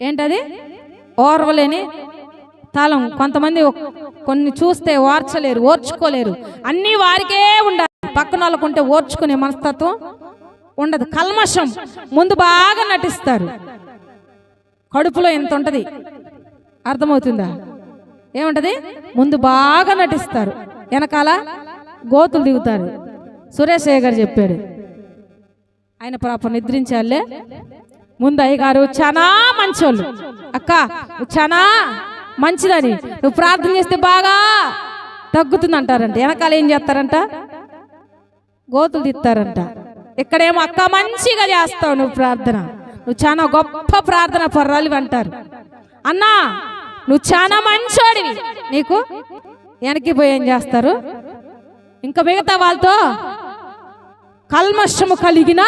ఏంటది? ఓర్వలేని తాళం. కొంతమంది కొన్ని చూస్తే ఓర్చలేరు ఓర్చుకోలేరు. అన్నీ వారికే ఉండాలి. పక్కన వాళ్ళకుంటే ఓర్చుకునే మనస్తత్వం ఉండదు. కల్మషం. ముందు బాగా నటిస్తారు. కడుపులో ఎంత ఉంటుంది? అర్థమవుతుందా? ఏముంటది? ముందు బాగా నటిస్తారు. వెనకాల గోతులు దిగుతారు. సురేష్ అయ్య గారు చెప్పాడు. ఆయన పాప నిద్రించాలే. ముందయ్య గారు చాలా మంచోళ్ళు. అక్క నువ్వు చాలా మంచిదని. నువ్వు ప్రార్థన చేస్తే బాగా తగ్గుతుంది అంటారంట వెనకాల ఏం చేస్తారంట? గోతులు తిత్తారంట. ఇక్కడేమో అక్క మంచిగా చేస్తావు నువ్వు ప్రార్థన. నువ్వు చాలా గొప్ప ప్రార్థన పర్రాలు అంటారు. అన్నా నువ్వు చాలా మంచోడివి. నీకు వెనక్కి పోయి ఏం చేస్తారు? ఇంకా మిగతా వాళ్ళతో కల్మషము కలిగిన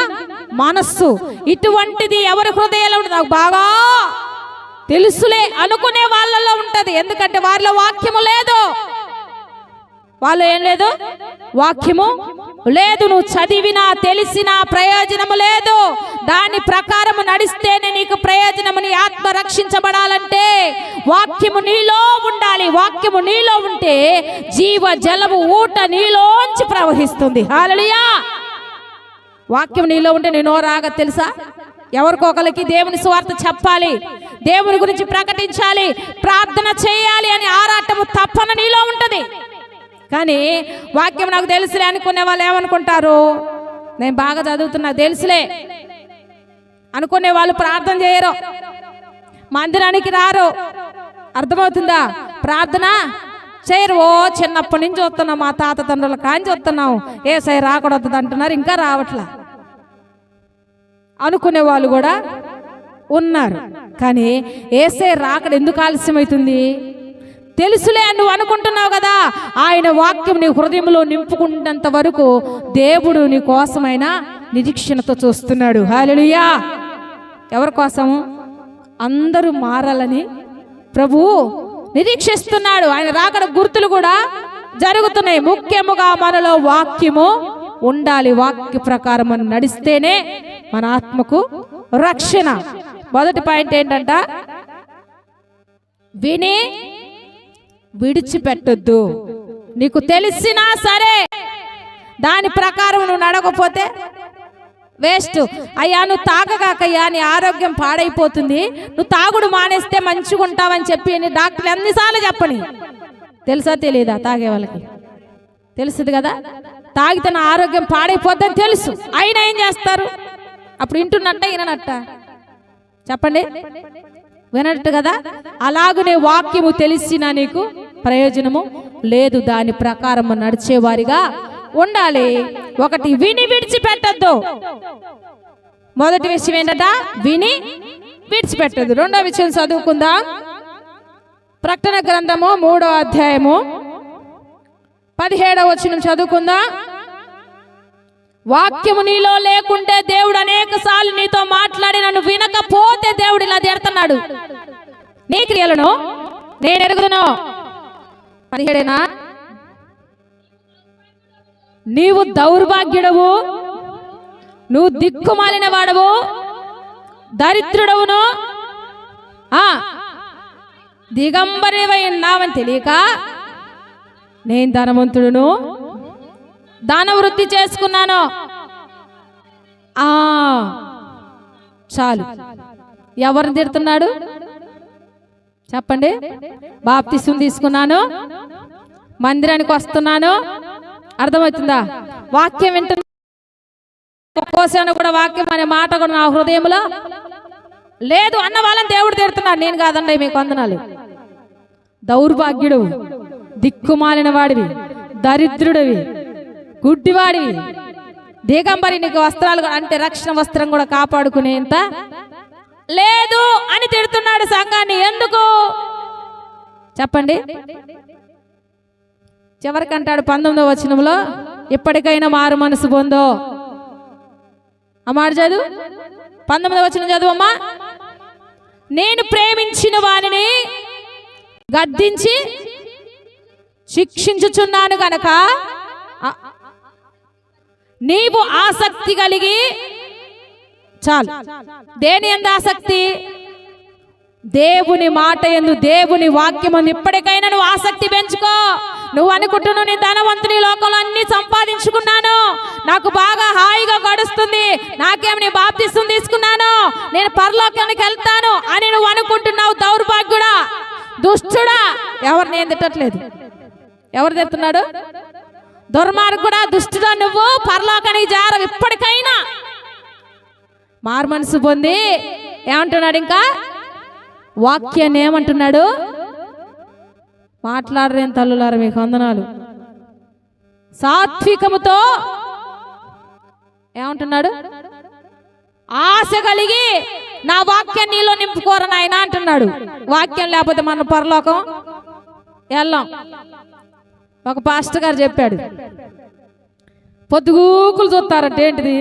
మనస్సు. ఇటువంటిది ఎవరి హృదయంలో ఉంటుంది నాకు బాగా తెలుసులే అనుకునే వాళ్ళలో ఉంటది. ఎందుకంటే వారిలో వాక్యము లేదు. వాళ్ళు ఏం లేదు? వాక్యము లేదు. నువ్వు చదివినా తెలిసినా ప్రయోజనము లేదు. దాని ప్రకారము నడిస్తేనే నీకు ప్రయోజనము నీ ఆత్మ రక్షించబడాలంటే వాక్యము నీలో ఉండాలి. వాక్యము నీలో ఉంటే జీవ జలము ఊట నీలోంచి ప్రవహిస్తుంది. హాలలియా వాక్యం నీలో ఉంటే నేను రాగా తెలుసా? ఎవరికొకరికి దేవుని స్వార్థ చెప్పాలి. దేవుని గురించి ప్రకటించాలి. ప్రార్థన చేయాలి అని ఆరాటము తప్పన నీలో ఉంటుంది. కానీ వాక్యం నాకు తెలుసులే అనుకునే వాళ్ళు ఏమనుకుంటారు? నేను బాగా చదువుతున్నా తెలుసులే. అనుకునే వాళ్ళు ప్రార్థన చేయరు. మందిరానికి రారు. అర్థమవుతుందా? ప్రార్థన? చేయరు ఓ చిన్నప్పటి నుంచి చూస్తున్నాం మా తాత తండ్రుల కాని చూస్తున్నాం ఏ సై రాకూడదు అంటున్నారు ఇంకా రావట్లా? అనుకునే వాళ్ళు కూడా ఉన్నారు. కానీ ఏసే రాకడ ఎందుకు ఆలస్యమవుతుంది తెలుసులే అని నువ్వు అనుకుంటున్నావు కదా. ఆయన వాక్యం నీ హృదయంలో నింపుకున్నంత వరకు దేవుడు నీ కోసమైన నిరీక్షణతో చూస్తున్నాడు. హాలెలుయా ఎవరి కోసము? అందరూ మారాలని ప్రభువు నిరీక్షిస్తున్నాడు. ఆయన రాకడ గుర్తులు కూడా జరుగుతున్నాయి. ముఖ్యముగా మనలో వాక్యము ఉండాలి. వాక్య ప్రకారం మనం నడిస్తేనే మన ఆత్మకు రక్షణ. మొదటి పాయింట్ ఏంటంట? విని విడిచిపెట్టొద్దు. నీకు తెలిసినా సరే దాని ప్రకారం నువ్వు నడకపోతే వేస్ట్. అయ్యా నువ్వు తాగగాకయ్యా నీ ఆరోగ్యం పాడైపోతుంది. నువ్వు తాగుడు మానేస్తే మంచిగా ఉంటావని చెప్పి నీ డాక్టర్లు ఎన్నిసార్లు చెప్పని? తెలుసా తెలియదా తాగే వాళ్ళకి? తెలుసుది కదా? తాగితే నా ఆరోగ్యం పాడైపోద్దని తెలుసు. అయినా ఏం చేస్తారు? అప్పుడు వింటున్నట్ట విననట్ట. చెప్పండి. వినట్టు కదా? అలాగనే వాక్యము తెలిసినా నీకు ప్రయోజనము? లేదు దాని ప్రకారము నడిచేవారిగా ఉండాలి. ఒకటి విని విడిచిపెట్టద్దు. మొదటి విషయం ఏంటట విని విడిచిపెట్టద్దు. రెండో విషయం చదువుకుందాం. ప్రకటన గ్రంథము మూడో అధ్యాయము పదిహేడవ వచ్చిన చదువుకుందాం. వాక్యము నీలో లేకుంటే దేవుడు అనేక సార్లు నీతో మాట్లాడి నన్ను వినకపోతే దేవుడు ఇలా తిడుతున్నాడు నీ క్రియలను నేను ఎరుగుదును. పదిహేడేనా? నీవు దౌర్భాగ్యుడవు. నువ్వు దిక్కుమాలిన వాడవు. దరిద్రుడవును. ఆ దిగంబరివై ఉన్నావని తెలియక నేను ధనవంతుడును. దాన చేసుకున్నాను. ఆ చాలు. ఎవరిని తిడుతున్నాడు? చెప్పండి. బాప్తిసం తీసుకున్నాను. మందిరానికి వస్తున్నాను. అర్థమవుతుందా? వాక్యం వింటున్నా కోసాను కూడా వాక్యం అనే మాట కూడా నా హృదయంలో లేదు అన్న వాళ్ళని దేవుడు తిడుతున్నాడు. నేను కాదండి మీకు వందనాలు. దౌర్భాగ్యుడు దిక్కుమాలిన వాడివి దరిద్రుడివి గుడ్డివాడివి. దిగంబరి నీకు వస్త్రాలు అంటే రక్షణ వస్త్రం కూడా కాపాడుకునేంత లేదు అని తిడుతున్నాడు సంఘాన్ని. ఎందుకు? చెప్పండి. చివరికంటాడు పంతొమ్మిదో వచనంలో? ఇప్పటికైనా మారు మనసు పొందో. అమ్మాడు చదువు? పంతొమ్మిదో వచనం చదువమ్మా. నేను ప్రేమించిన వారిని గద్దించి శిక్షించుచున్నాను గనక నీవు ఆసక్తి కలిగి చాలు. దేని ఎందు ఆసక్తి? దేవుని మాట ఎందు దేవుని వాక్యం ఎప్పటికైనా ఇప్పటికైనా నువ్వు ఆసక్తి పెంచుకో. నువ్వు అనుకుంటున్నావు నేను ధనవంతుని లోకంలో అన్ని సంపాదించుకున్నాను. నాకు బాగా హాయిగా గడుస్తుంది. నాకేం నీ బాప్తిస్తుంది తీసుకున్నాను? నేను పరలోకానికి వెళ్తాను అని నువ్వు అనుకుంటున్నావు దౌర్భాగ్యుడా? దుష్టుడా? ఎవరు నేను తిట్టట్లేదు. ఎవరు తిడుతున్నాడు? దుర్మార్గుడా దుష్టుడా నువ్వు? పరలోకానికి జారవు ఇప్పటికైనా. మారు మనసు పొంది ఏమంటున్నాడు ఇంకా? వాక్యాన్ని ఏమంటున్నాడు? మాట్లాడరేం తల్లులారు మీకు వందనాలు. సాత్వికముతో ఏమంటున్నాడు? ఆశ కలిగి నా వాక్యం నీలో నింపుకోరు నాయన అంటున్నాడు. వాక్యం లేకపోతే మన పరలోకం వెళ్ళాం. ఒక పాస్టర్ గారు చెప్పాడు. పొద్దుగూకులు చూస్తారంటే ఏంటిది?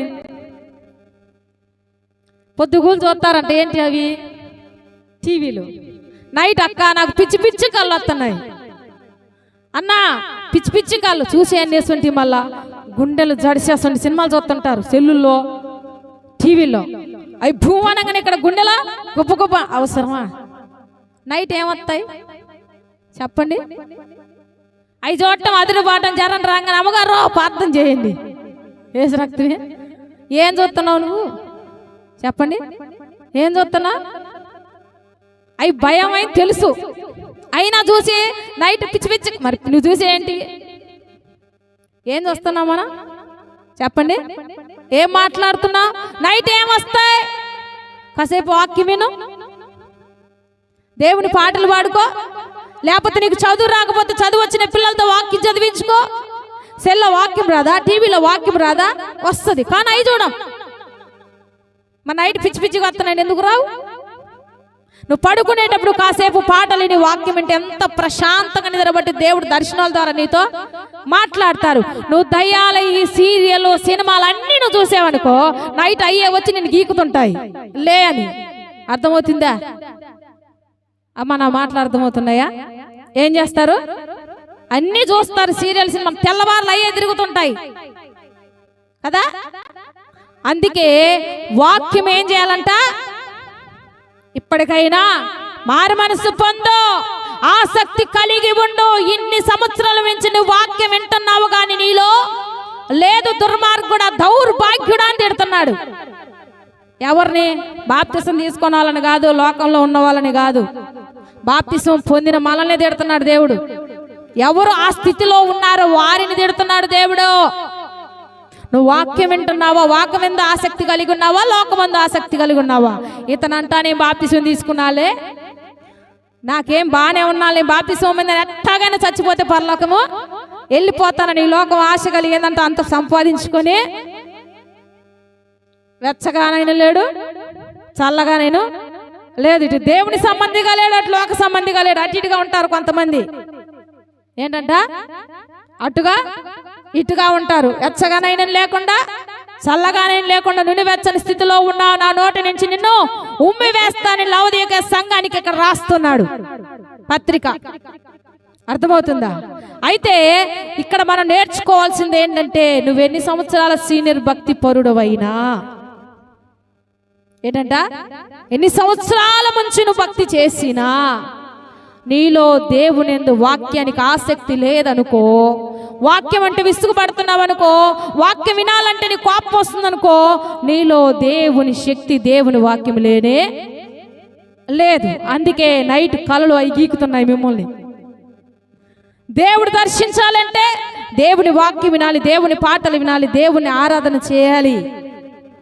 పొద్దుగూలు చూస్తారంటే ఏంటి అవి? టీవీలో. నైట్ అక్క నాకు పిచ్చి పిచ్చి కళ్ళు వస్తున్నాయి అన్నా పిచ్చి పిచ్చి కళ్ళు చూసి ఏం చేస్తుంటే మళ్ళా? గుండెలు జడిసేస్తుంటే సినిమాలు చూస్తుంటారు సెల్లుల్లో టీవీలో. అవి భూమానంగానే ఇక్కడ గుండెలో గొప్ప గొప్ప అవసరమా? నైట్ ఏమొస్తాయి చెప్పండి. అవి చూడటం అదిరి పాటం జరం రాగానే అమ్మగారు ప్రార్థన చేయండి. వేసి రక్తమే ఏం చూస్తున్నావు నువ్వు? చెప్పండి. ఏం చూస్తున్నా అవి భయం అని తెలుసు. అయినా చూసి నైట్ పిచ్చి పిచ్చి మరి నువ్వు చూసి ఏంటి? ఏం చూస్తున్నావు మనం? చెప్పండి. ఏం మాట్లాడుతున్నావు? నైట్ ఏం వస్తాయి? కాసేపు వాక్యం విను. దేవుని పాటలు పాడుకో. లేకపోతే నీకు చదువు రాకపోతే చదువు వచ్చిన పిల్లలతో వాక్యం చదివించుకో. సెల్ల వాక్యం రాదా? టీవీలో వాక్యం రాదా? వస్తుంది. కానీ అవి చూడం. మన నైట్ పిచ్చి పిచ్చిగా వస్తున్నాయి ఎందుకు రావు? నువ్వు పడుకునేటప్పుడు కాసేపు పాటలు నీ వాక్యం అంటే ఎంత ప్రశాంతంగా నిద్రబట్టి దేవుడు దర్శనాల ద్వారా నీతో మాట్లాడతారు. నువ్వు దయ్యాల ఈ సీరియల్ సినిమాలు అన్నీ నువ్వు చూసావనుకో నైట్ అయ్యే వచ్చి నేను గీకుతుంటాయి. లే అని. అర్థమవుతుందా? అమ్మ నా మాటలు అర్థమవుతున్నాయా? ఏం చేస్తారు? అన్నీ చూస్తారు సీరియల్ సినిమా తెల్లవారులు అయ్యే తిరుగుతుంటాయి. కదా? అందుకే వాక్యం ఏం చేయాలంట? ఇప్పటికైనా మారు మనసు పొందు ఆసక్తి కలిగి ఉండు. ఇన్ని సంవత్సరాల నుంచి నువ్వు వాక్యం వింటున్నావు కానీ నీలో లేదు దుర్మార్గుడ దౌర్భాగ్యుడా అని తిడుతున్నాడు. ఎవరిని బాప్తిసం తీసుకోవాలని కాదు లోకంలో ఉన్న వాళ్ళని కాదు. బాప్తిసం పొందిన మనల్ని తిడుతున్నాడు దేవుడు. ఎవరు ఆ స్థితిలో ఉన్నారో వారిని తిడుతున్నాడు దేవుడు. నువ్వు వాక్యం వింటున్నావా? వాక్యం మీద ఆసక్తి కలిగి ఉన్నావా? లోకమందు ఆసక్తి కలిగి ఉన్నావా? ఇతనంటా నేను బాప్తిసం తీసుకున్నాలే. నాకేం బాగానే ఉన్నా నేను బాప్తిసం మీద ఎట్టాగానే చచ్చిపోతే పరలోకము వెళ్ళిపోతానని ఈ లోకం ఆశ కలిగిందంటే అంత సంపాదించుకొని వెచ్చగా నేను లేడు చల్లగా నేను లేదు. ఇటు దేవుని సంబంధిగా లేడు అటు లోక సంబంధిగా లేడు. అటు ఇటుగా ఉంటారు కొంతమంది. ఏంటంట? అటుగా ఇటుగా ఉంటారు. ఎచ్చగానైనా లేకుండా చల్లగానైనా లేకుండా నుండి వెచ్చని స్థితిలో ఉన్నావు. నా నోటి నుంచి నిన్ను ఉమ్మి వేస్తాని లవదీక సంఘానికి ఇక్కడ రాస్తున్నాడు పత్రిక. అర్థమవుతుందా? అయితే ఇక్కడ మనం నేర్చుకోవాల్సింది ఏంటంటే నువ్వు ఎన్ని సంవత్సరాల సీనియర్ భక్తి పరుడవైనా? ఏంటంట? ఎన్ని సంవత్సరాల నుంచి నువ్వు భక్తి చేసినా? నీలో దేవుని ఎందు వాక్యానికి ఆసక్తి లేదనుకో వాక్యం అంటే విసుగుపడుతున్నావు అనుకో వాక్యం వినాలంటే నీ కోపం వస్తుందనుకో నీలో దేవుని శక్తి దేవుని వాక్యం లేనే లేదు. అందుకే నైట్ కలలు అవి గీకుతున్నాయి మిమ్మల్ని. దేవుడు దర్శించాలంటే దేవుని వాక్యం వినాలి దేవుని పాటలు వినాలి దేవుని ఆరాధన చేయాలి.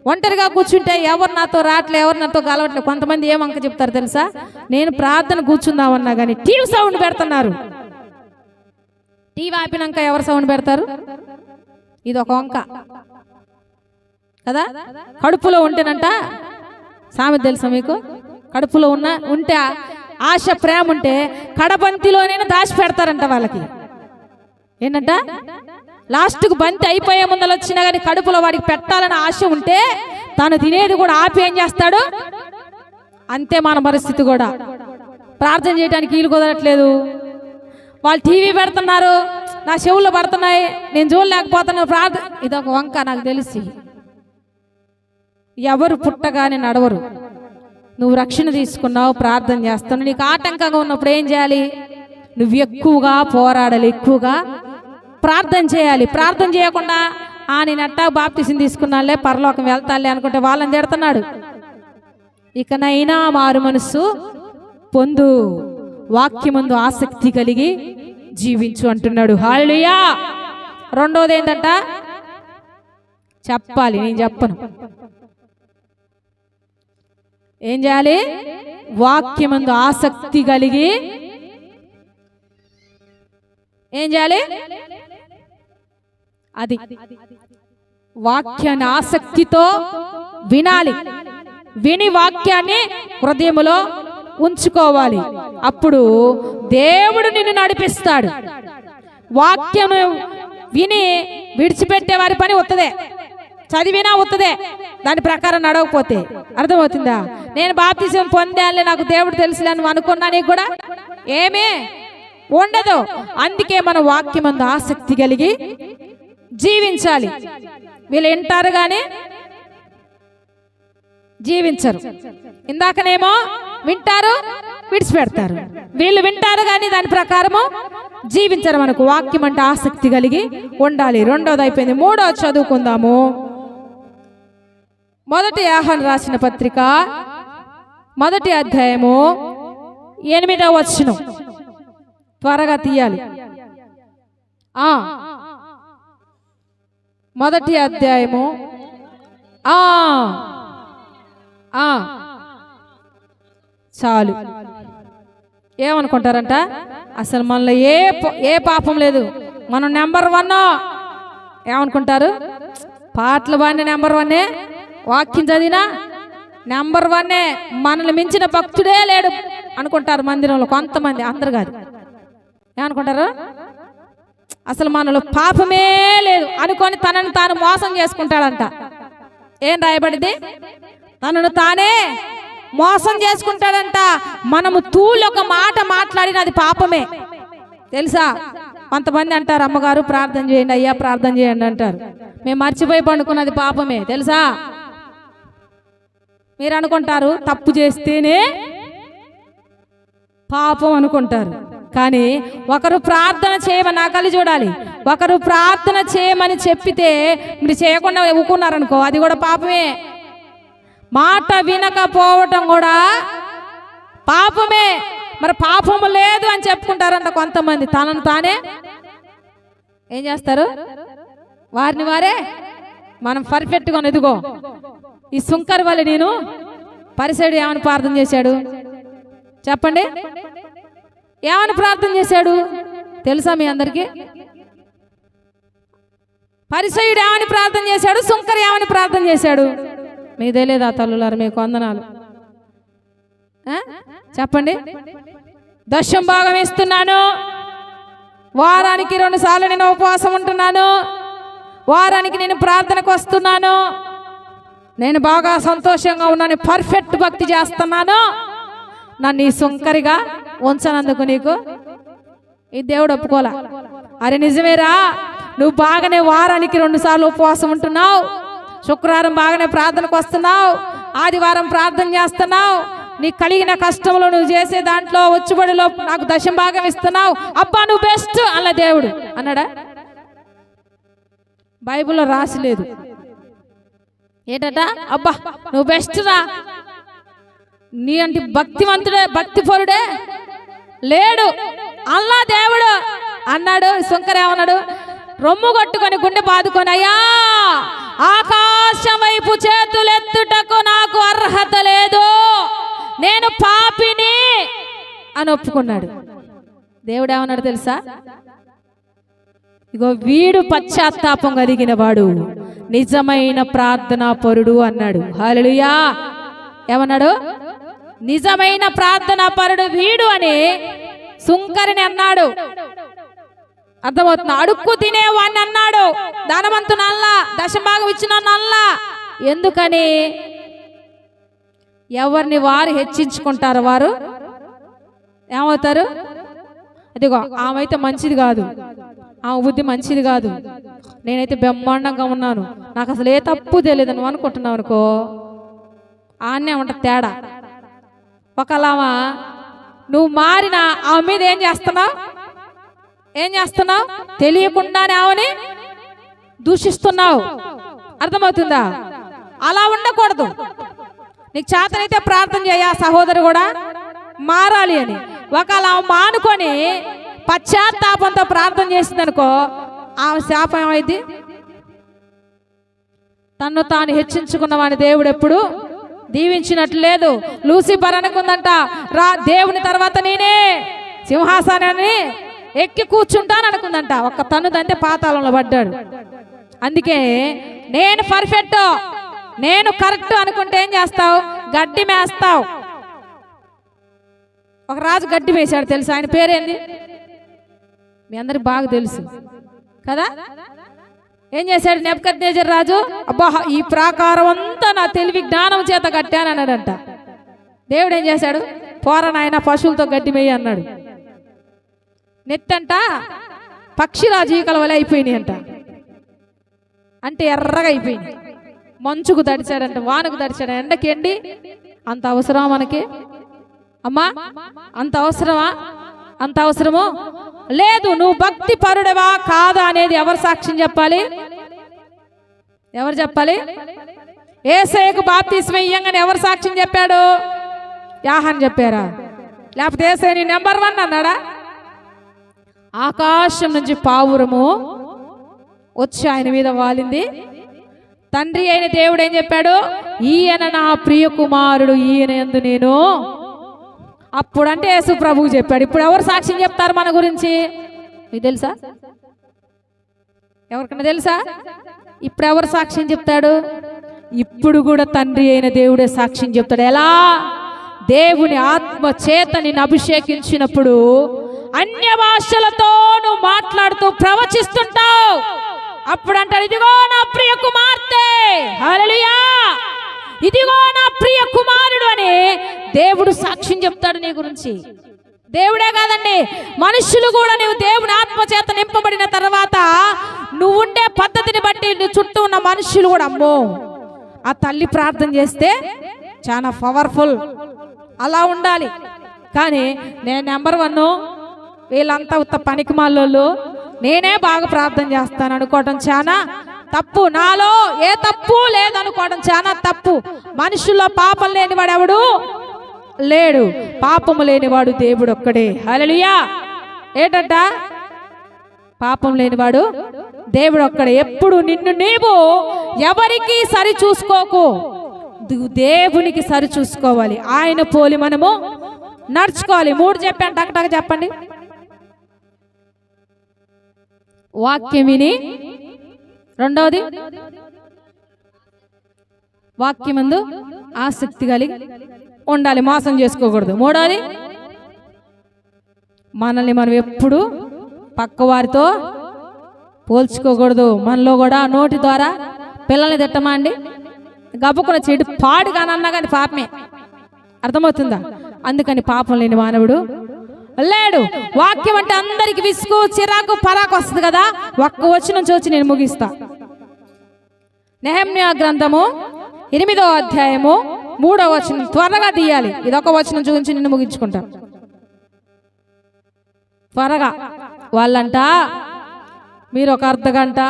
ఒంటరిగా కూర్చుంటే ఎవరు నాతో రావట్లే ఎవరు నాతో కలవట్లే కొంతమంది ఏం చెప్తారు తెలుసా? నేను ప్రార్థన కూర్చుందామన్నా కానీ టీవీ సౌండ్ పెడుతున్నారు. టీవీ ఆపినాక ఎవరు సౌండ్ పెడతారు? ఇది ఒక వంక. కదా? కడుపులో ఉంటేనంట? సామెత తెలుసా మీకు? కడుపులో ఉన్న ఉంటే ఆశ ప్రేమ ఉంటే కడబంతిలోనే దాచి పెడతారంట వాళ్ళకి. ఏంటంట? లాస్ట్కు బంతి అయిపోయే ముందర వచ్చినా కానీ కడుపులో వాడికి పెట్టాలని ఆశ ఉంటే తాను తినేది కూడా ఆపి ఏం చేస్తాడు? అంతే మన పరిస్థితి కూడా. ప్రార్థన చేయడానికి వీలు కుదరట్లేదు. వాళ్ళు టీవీ పెడుతున్నారు. నా చెవులు పడుతున్నాయి. నేను చూడలేకపోతున్నాను. ప్రార్థన ఇదొక వంక నాకు తెలిసి. ఎవరు పుట్టగానే నడవరు. నువ్వు రక్షణ తీసుకున్నావు ప్రార్థన చేస్తున్నావు. నీకు ఆటంకంగా ఉన్నప్పుడు ఏం చేయాలి? నువ్వు ఎక్కువగా పోరాడాలి. ఎక్కువగా ప్రార్థన చేయాలి. ప్రార్థన చేయకుండా ఆ నేను అట్టా బాప్తిసం తీసుకున్నాలే పరలోకం వెళ్తాలే అనుకుంటే వాళ్ళని తిడుతున్నాడు. ఇకనైనా మారు మనస్సు పొందు వాక్యమందు ఆసక్తి కలిగి జీవించు అంటున్నాడు. హాలియా రెండోది ఏంటంట చెప్పాలి నేను చెప్పను. ఏం చేయాలి? వాక్యమందు ఆసక్తి కలిగి ఏం చేయాలి? అది వాక్యాన్ని ఆసక్తితో వినాలి. విని వాక్యాన్ని హృదయములో ఉంచుకోవాలి. అప్పుడు దేవుడు నిన్ను నడిపిస్తాడు. వాక్యం విని విడిచిపెట్టే వారి పని వత్తదే చదివినా వత్తదే దాని ప్రకారం నడవకపోతే. అర్థమవుతుందా? నేను బాప్తిజం పొందాలి నాకు దేవుడు తెలుసులే అని అనుకున్నా నీకు కూడా? ఏమే? ఉండదు. అందుకే మన వాక్యం ఆసక్తి కలిగి జీవించాలి. వీళ్ళు వింటారు కానీ జీవించరు. ఇందాకనేమో వింటారు విడిచిపెడతారు. వీళ్ళు వింటారు కానీ దాని ప్రకారము జీవించరు మనకు. వాక్యం అంటే ఆసక్తి కలిగి ఉండాలి. రెండోది అయిపోయింది. మూడో చదువుకుందాము. మొదటి ఆహ్వాన్ రాసిన పత్రిక మొదటి అధ్యాయము ఎనిమిదవ వచనం. త్వరగా తీయాలి. ఆ మొదటి అధ్యాయము. ఆ. ఆ. చాలు. ఏమనుకుంటారంట? అసలు మనలో ఏ ఏ పాపం లేదు. మనం నెంబర్ వన్. ఏమనుకుంటారు? పాటలు బాడిన నెంబర్ వన్నే వాక్యం చదివినా నెంబర్ వన్నే మనల్ని మించిన భక్తుడే లేడు అనుకుంటారు మందిరంలో కొంతమంది అందరు కాదు. ఏమనుకుంటారు? అసలు మనలో పాపమే లేదు. అనుకొని తనను తాను మోసం చేసుకుంటాడంట. ఏం రాయబడింది? తనను తానే మోసం చేసుకుంటాడంట. మనము తూలు ఒక మాట మాట్లాడిన అది పాపమే. తెలుసా? కొంతమంది అంటారు అమ్మగారు ప్రార్థన చేయండి అయ్యా ప్రార్థన చేయండి అంటారు. మేము మర్చిపోయి పండుకున్నది పాపమే. తెలుసా? మీరు అనుకుంటారు తప్పు చేస్తేనే పాపం అనుకుంటారు. కానీ ఒకరు ప్రార్థన చేయమని ఆకలి చూడాలి. ఒకరు ప్రార్థన చేయమని చెప్పితే మీరు చేయకుండా ఊకున్నారనుకో అది కూడా పాపమే. మాట వినకపోవటం కూడా పాపమే. మరి పాపము లేదు అని చెప్పుకుంటారంట కొంతమంది. తనను తానే ఏం చేస్తారు? వారిని వారే మనం పర్ఫెక్ట్గా ఎదుగో ఈ సుంకర్ వల్ల నేను పరిసైడు ఏమని ప్రార్థన చేశాడు? చెప్పండి. ఏమని ప్రార్థన చేశాడు? తెలుసా మీ అందరికీ? పరిసయుడు ఏమని ప్రార్థన చేశాడు? సుంకర్ ఏమని ప్రార్థన చేశాడు? మీకు తెలియదా తల్లులారు మీకు వందనాలు. చెప్పండి. దశం భాగం ఇస్తున్నాను వారానికి రెండు సార్లు నేను ఉపవాసం ఉంటున్నాను. వారానికి నేను ప్రార్థనకు వస్తున్నాను. నేను బాగా సంతోషంగా ఉన్నాను పర్ఫెక్ట్ భక్తి చేస్తున్నాను. నన్ను ఈ సుంకరిగా ఉంచనందుకు నీకు? ఈ దేవుడు ఒప్పుకోలే అరే నిజమేరా నువ్వు బాగానే వారానికి రెండు సార్లు ఉపవాసం ఉంటున్నావు. శుక్రవారం బాగానే ప్రార్థనకు వస్తున్నావు. ఆదివారం ప్రార్థన చేస్తున్నావు. నీకు కలిగిన కష్టంలో నువ్వు చేసే దాంట్లో వచ్చుబడిలో నాకు దశం భాగం ఇస్తున్నావు. అబ్బా నువ్వు బెస్ట్ అన్న దేవుడు. అన్నాడా? బైబిల్లో రాసి లేదు. ఏంటట? అబ్బా నువ్వు బెస్ట్ రా. నీ అంటే భక్తివంతుడే భక్తిపరుడే. లేడు. అల్లా దేవుడు అన్నాడు శంకరేమన్నాడు రొమ్ము కొట్టుకొని గుండె బాదుకొని అయ్యా ఆకాశం వైపు చేతులెత్తుటకు నాకు అర్హత లేదు. నేను పాపిని అని ఒప్పుకున్నాడు. దేవుడు ఏమన్నాడు తెలుసా? ఇగో వీడు పశ్చాత్తాపం కలిగిన వాడు. నిజమైన ప్రార్థనా పరుడు అన్నాడు. హల్లెలూయా ఏమన్నాడు? నిజమైన ప్రార్థన పరుడు వీడు అని సుంకరిని అన్నాడు. అర్థమవుతుంది? అడుక్కు తినేవాడిని అన్నాడు. ధనవంతుని అల్లా దశభాగం ఇచ్చిన అల్లా ఎందుకని? ఎవరిని వారు హెచ్చించుకుంటారు వారు? ఏమవుతారు? అదిగో ఆమె అయితే మంచిది కాదు. ఆమె బుద్ధి మంచిది కాదు. నేనైతే బ్రహ్మాండంగా ఉన్నాను. నాకు అసలు ఏ తప్పు తెలియదు నువ్వు అనుకుంటున్నావు అనుకో. ఆనే ఉంటుంది తేడా. ఒకలామా నువ్వు మారిన ఆమె మీద ఏం చేస్తున్నావు? ఏం చేస్తున్నావు? తెలియకుండానే ఆమెని దూషిస్తున్నావు. అర్థమవుతుందా? అలా ఉండకూడదు. నీకు చేతనైతే ప్రార్థన చేయ సహోదరు కూడా మారాలి అని. ఒకవేళ ఆమె మానుకొని పశ్చాత్తాపంతో ప్రార్థన చేసిందనుకో ఆమె శాపం ఏమైంది? తన్ను తాను హెచ్చించుకున్న వాని దేవుడు ఎప్పుడు దీవించినట్లు లేదు. లూసిఫర్ అనుకుందంట రా దేవుని తర్వాత నేనే. సింహాసనాన్ని ఎక్కి కూర్చుంటాను అనుకుందంట. ఒక్క తన్నుదంటే పాతాళంలో పడ్డాడు. అందుకే నేను పర్ఫెక్ట్ నేను కరెక్ట్ అనుకుంటే ఏం చేస్తావు? గడ్డి మేస్తావు. ఒక రాజు గడ్డి వేశాడు తెలుసు? ఆయన పేరేంది? మీ అందరికి బాగా తెలుసు. కదా? ఏం చేశాడు నెపకద్నేజర్ రాజు? అబ్బా ఈ ప్రాకారం అంతా నా తెలివి జ్ఞానం చేత కట్టాను అన్నాడంట దేవుడు ఏం చేశాడు? పోరనాయన పశువులతో గడ్డి మేయి అన్నాడు. నెత్తంట పక్షిరాజు ఈకల వలె అయిపోయినాయి అంట. అంటే ఎర్రగా అయిపోయింది మంచుకు తడిచాడంట వానకు తడిచాడు. ఎండకేండి అంత అవసరమా మనకి? అమ్మా అంత అవసరమా? అంత అవసరమో? లేదు నువ్వు భక్తి పరుడవా? కాదా అనేది ఎవరు సాక్ష్యం చెప్పాలి? ఎవరు చెప్పాలి? ఏసయ్యకు బాప్తిస్మ ఇయ్యంగానే ఎవరు సాక్ష్యం చెప్పాడు? యాహన్ చెప్పారా? లేకపోతే ఏసై నీ నెంబర్ వన్ అన్నాడా? ఆకాశం నుంచి పావురము వచ్చి ఆయన మీద వాలింది. తండ్రి అయిన దేవుడు ఏం చెప్పాడు? ఈయన నా ప్రియ కుమారుడు ఈయన ఎందు నేను అప్పుడంటే యేసు ప్రభువు చెప్పాడు. ఇప్పుడు ఎవరు సాక్ష్యం చెప్తారు మన గురించి? మీకు తెలుసా? ఎవరికైనా తెలుసా? ఇప్పుడు ఎవరు సాక్ష్యం చెప్తాడు? ఇప్పుడు కూడా తండ్రి అయిన దేవుడే సాక్ష్యం చెప్తాడు. ఎలా? దేవుని ఆత్మ చేత అభిషేకించినప్పుడు అన్య భాషలతో నువ్వు మాట్లాడుతూ ప్రవచిస్తుంటావు. అప్పుడు అంటాడు ఇదిగో నా ప్రియ కుమార్తె. హల్లెలూయా. ఇదిగో నా ప్రియ కుమారుడు అని దేవుడు సాక్ష్యం చెప్తాడు నీ గురించి. దేవుడే కాదండి మనుషులు కూడా నువ్వు దేవుని ఆత్మ చేత నింపబడిన తర్వాత నువ్వు ఉండే పద్ధతిని బట్టి నువ్వు చుట్టూ ఉన్న మనుషులు కూడా అమ్మో ఆ తల్లి ప్రార్థన చేస్తే చాలా పవర్ఫుల్. అలా ఉండాలి. కానీ నేను నెంబర్ వన్ వీళ్ళంతా ఉత్త పనికి మాలోళ్ళు నేనే బాగా ప్రార్థన చేస్తాను అనుకోవటం చాలా తప్పు. నాలో ఏ తప్పు లేదనుకోవడం చాలా తప్పు. మనుషుల్లో పాపం లేనివాడు ఎవడు లేడు. పాపము లేనివాడు దేవుడు ఒక్కడే హలలుయా ఏటంట? పాపం లేనివాడు దేవుడు ఒక్కడే ఎప్పుడు నిన్ను నీవు ఎవరికి సరి చూసుకోకు దేవునికి సరి చూసుకోవాలి ఆయన పోలి మనము నడుచుకోవాలి. మూడు చెప్పాను. టక్ టక్ చెప్పండి. వాక్యం విని. రెండవది. వాక్యమందు ఆసక్తి కలిగి ఉండాలి మోసం చేసుకోకూడదు. మూడోది మనల్ని మనం ఎప్పుడు పక్కవారితో పోల్చుకోకూడదు. మనలో కూడా నోటి ద్వారా పిల్లల్ని తిట్టమా అండి? గబుకున్న చెడు పాడు కానన్నా కానీ పాపమే. అర్థమవుతుందా? అందుకని పాపం లేని మానవుడు లేడు. వాక్యం అంటే అందరికి విసుగు చిరాకు పరాకు వస్తుంది కదా? ఒక్క వచ్చిన చూచి నేను ముగిస్తా. నెహమ్యా గ్రంథము ఎనిమిదో అధ్యాయము మూడో వచనం త్వరగా తీయాలి. ఇదొక వచనం చూపించి నిన్ను ముగించుకుంటా. త్వరగా. వాళ్ళంట మీరు ఒక అర్ధ గంట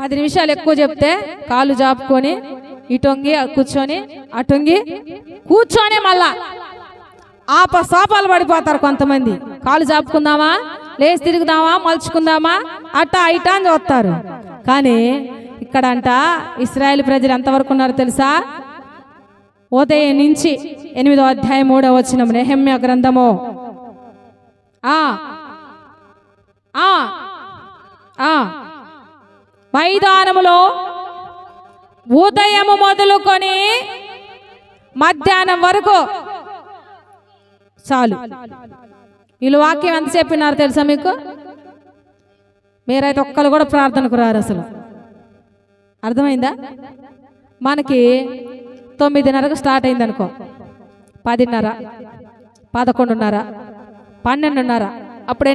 పది నిమిషాలు ఎక్కువ చెప్తే కాలు జాపుకొని ఇటొంగి కూర్చొని అటొంగి కూర్చొని మళ్ళా. ఆప సోపాలు పడిపోతారు కొంతమంది. కాలు జాపుకుందామా? లేచి తిరుగుదామా? మలుచుకుందామా? అట్టా ఇటా అని చూస్తారు. కానీ ఇక్కడ అంట ఇస్రాయేల్ ప్రజలు ఎంతవరకు ఉన్నారో తెలుసా? ఉదయం నుంచి ఎనిమిదో అధ్యాయం మూడో వచ్చిన నెహమ్య గ్రంథము. ఆ. ఆ. ఆ. మైదానములో ఉదయము మొదలుకొని మధ్యాహ్నం వరకు చాలు. వీళ్ళు వాక్యం ఎంత చెప్పినారు తెలుసా మీకు? మీరైతే ఒక్కరు కూడా ప్రార్థనకు రారు అసలు. అర్థమైందా? మనకి తొమ్మిదిన్నరకు స్టార్ట్ అయింది అనుకో పదిన్నర పదకొండున్నర పన్నెండున్నర అప్పుడు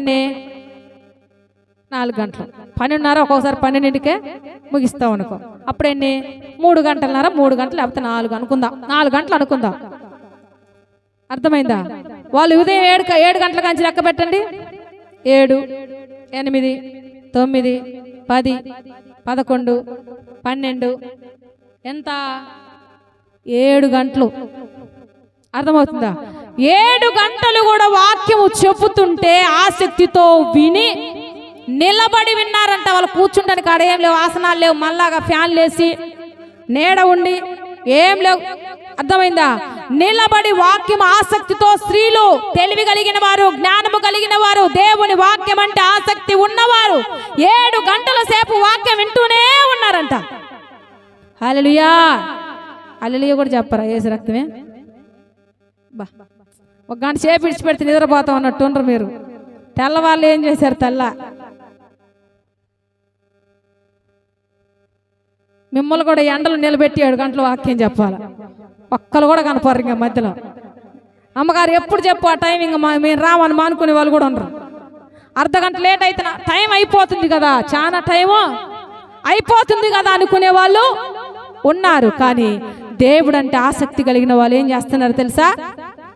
నాలుగు గంటలు. పన్నెండున్నర ఒక్కోసారి పన్నెండింటికే ముగిస్తాం అనుకో. అప్పుడు మూడు గంటలన్నర మూడు గంటలు లేకపోతే నాలుగు అనుకుందాం. నాలుగు గంటలు అనుకుందాం. అర్థమైందా? వాళ్ళు ఉదయం ఏడు ఏడు గంటల కంచి లెక్క పెట్టండి. ఏడు ఎనిమిది తొమ్మిది పది పదకొండు పన్నెండు. ఎంత? ఏడు గంటలు. అర్థమవుతుందా? ఏడు గంటలు కూడా వాక్యము చెబుతుంటే ఆసక్తితో విని నిలబడి విన్నారంట వాళ్ళు. కూర్చుంటానికి ఆడ ఏం లేవు ఆసనాలు లేవు మళ్ళాగా ఫ్యాన్లు వేసి నీడ ఉండి ఏం లేవు. అర్థమైందా? నిలబడి వాక్యం ఆసక్తితో స్త్రీలు తెలివి కలిగిన వారు జ్ఞానము కలిగిన వారు దేవుని వాక్యం అంటే ఆసక్తి ఉన్నవారు ఏడు గంటల సేపు వాక్యం వింటూనే ఉన్నారంట. హలో హల్లెలూయా కూడా చెప్పరా ఏసు రక్తమే? బా. ఒక గంట సేపు విడిచిపెడితే నిద్రపోతాం అన్నట్టు ఉండరు మీరు. తెల్లవాళ్ళు ఏం చేశారు తెల్ల? మిమ్మల్ని కూడా ఎండలు నిలబెట్టి ఏడు గంటలు వాక్యం చెప్పాలి. ఒక్కరు కూడా కనపడరు ఇంకా మధ్యలో. అమ్మగారు ఎప్పుడు చెప్పు ఆ టైం ఇంకా మేము రామని మానుకునే వాళ్ళు కూడా ఉండరు. అర్ధ గంట లేట్ అయితే టైం అయిపోతుంది కదా. చాలా టైము అయిపోతుంది కదా అనుకునే వాళ్ళు ఉన్నారు. కానీ దేవుడు అంటే ఆసక్తి కలిగిన వాళ్ళు ఏం చేస్తున్నారు తెలుసా?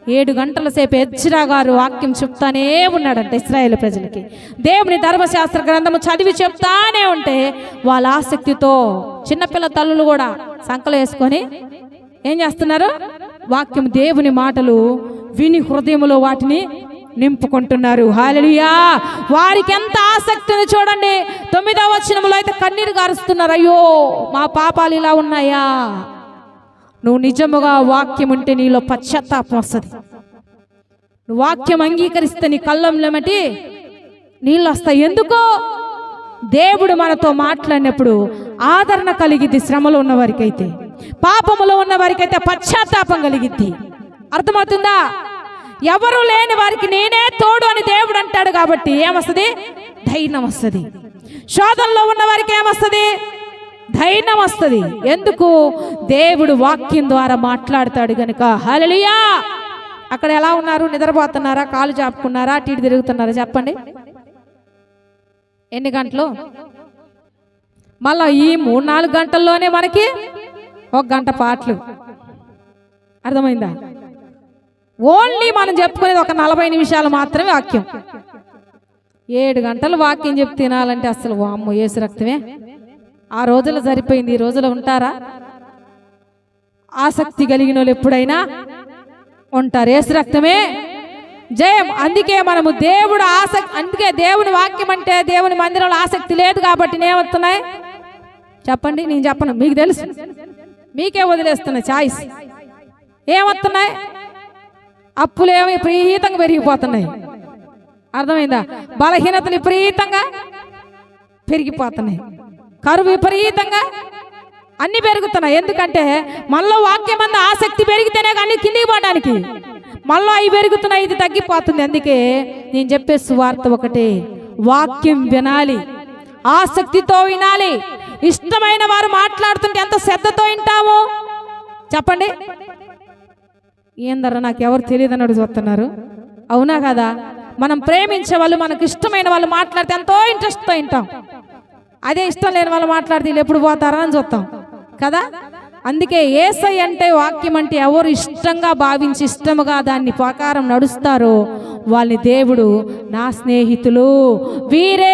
ఏడు గంటల సేపు ఎజ్రా గారు వాక్యం చెప్తానే ఉన్నాడంట ఇస్రాయేల్ ప్రజలకి. దేవుని ధర్మశాస్త్ర గ్రంథము చదివి చెప్తానే ఉంటే వాళ్ళ ఆసక్తితో చిన్నపిల్ల తల్లులు కూడా సంకలు వేసుకొని ఏం చేస్తున్నారు? వాక్యం దేవుని మాటలు విని హృదయంలో వాటిని నింపుకుంటున్నారు. హాలలియా వారికి ఎంత ఆసక్తి ఉంది చూడండి. తొమ్మిదవ వచనములో అయితే కన్నీరు గారుస్తున్నారు. అయ్యో మా పాపాలు ఇలా ఉన్నాయా? నువ్వు నిజముగా వాక్యం ఉంటే నీలో పశ్చాత్తాపం వస్తుంది. నువ్వు వాక్యం అంగీకరిస్తే నీ కళ్ళంలో మటి నీళ్ళు వస్తాయి. ఎందుకో? దేవుడు మనతో మాట్లాడినప్పుడు ఆదరణ కలిగిద్ది శ్రమలో ఉన్న వారికైతే పాపములో ఉన్న వారికైతే పశ్చాత్తాపం కలిగిద్ది. అర్థమవుతుందా? ఎవరు లేని వారికి నేనే తోడు అని దేవుడు అంటాడు కాబట్టి ఏమొస్తుంది? ధైర్యం వస్తుంది. శోధనలో ఉన్న వారికి ఏమొస్తుంది? ధైర్యం వస్తుంది. ఎందుకు? దేవుడు వాక్యం ద్వారా మాట్లాడతాడు గనుక. హల్లెలూయా! అక్కడ ఎలా ఉన్నారు? నిద్రపోతున్నారా? కాలు చాపుకున్నారా అటు తిరుగుతున్నారా? చెప్పండి. ఎన్ని గంటలు? మళ్ళా ఈ మూడు నాలుగు గంటల్లోనే మనకి ఒక గంట పాటలు. అర్థమైందా? ఓన్లీ మనం చెప్పుకునేది ఒక నలభై నిమిషాలు మాత్రమే వాక్యం. ఏడు గంటలు వాక్యం చెప్పి తినాలంటే అసలు వామ్మో ఏసు రక్తమే. ఆ రోజులు సరిపోయింది ఈ రోజులు ఉంటారా? ఆసక్తి కలిగిన వాళ్ళు ఎప్పుడైనా ఉంటారు. ఏసు రక్తమే జయం. అందుకే మనము దేవుడు ఆసక్తి అందుకే దేవుని వాక్యం అంటే దేవుని మందిరంలో ఆసక్తి లేదు కాబట్టి ఏమవుతున్నాయి చెప్పండి నేను చెప్పను. మీకు తెలుసు. మీకే వదిలేస్తున్నా చాయిస్ ఏమవుతున్నాయి? అప్పులేమో విపరీతంగా పెరిగిపోతున్నాయి. అర్థమైందా? బలహీనతలు విపరీతంగా పెరిగిపోతున్నాయి. కరువు విపరీతంగా అన్ని పెరుగుతున్నాయి. ఎందుకంటే మనలో వాక్యం అంద ఆసక్తి పెరిగితేనే కానీ కిందికి పోవడానికి. మనలో అవి పెరుగుతున్నాయి ఇది తగ్గిపోతుంది. అందుకే నేను చెప్పే సువార్త ఒకటే. వాక్యం వినాలి. ఆసక్తితో వినాలి. ఇష్టమైన వారు మాట్లాడుతుంటే ఎంత శ్రద్ధతో వింటాము చెప్పండి. ఏందరా నాకు ఎవరు తెలియదు అని చూస్తున్నారు? అవునా కదా? మనం ప్రేమించే వాళ్ళు మనకు ఇష్టమైన వాళ్ళు మాట్లాడితే ఎంతో ఇంట్రెస్ట్తో వింటాం. అదే ఇష్టం లేని వాళ్ళు మాట్లాడితే వీళ్ళు ఎప్పుడు పోతారా అని చూస్తాం కదా? అందుకే ఏసై అంటే వాక్యం అంటే ఎవరు ఇష్టంగా భావించి ఇష్టముగా దాన్ని ప్రకారం నడుస్తారో వాళ్ళని దేవుడు నా స్నేహితులు వీరే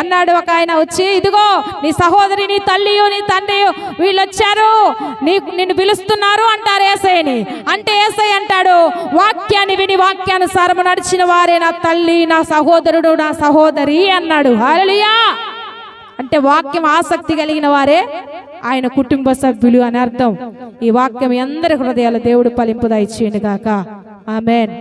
అన్నాడు ఒక ఆయన వచ్చి ఇదిగో నీ సహోదరి నీ తల్లియు నీ తండ్రి వీళ్ళు వచ్చారు నీ నిన్ను పిలుస్తున్నారు అంటారు ఏసైని. అంటే ఏసై అంటాడు వాక్యాన్ని విని వాక్యానుసారము నడిచిన వారే నా తల్లి నా సహోదరుడు నా సహోదరి అన్నాడు. హరళియా అంటే వాక్యం ఆసక్తి కలిగిన వారే ఆయన కుటుంబ సభ్యులు అని అర్థం. ఈ వాక్యం అందరి హృదయాల దేవుడు ఫలింపుదా ఇచ్చేయండి గాక. ఆమెన్.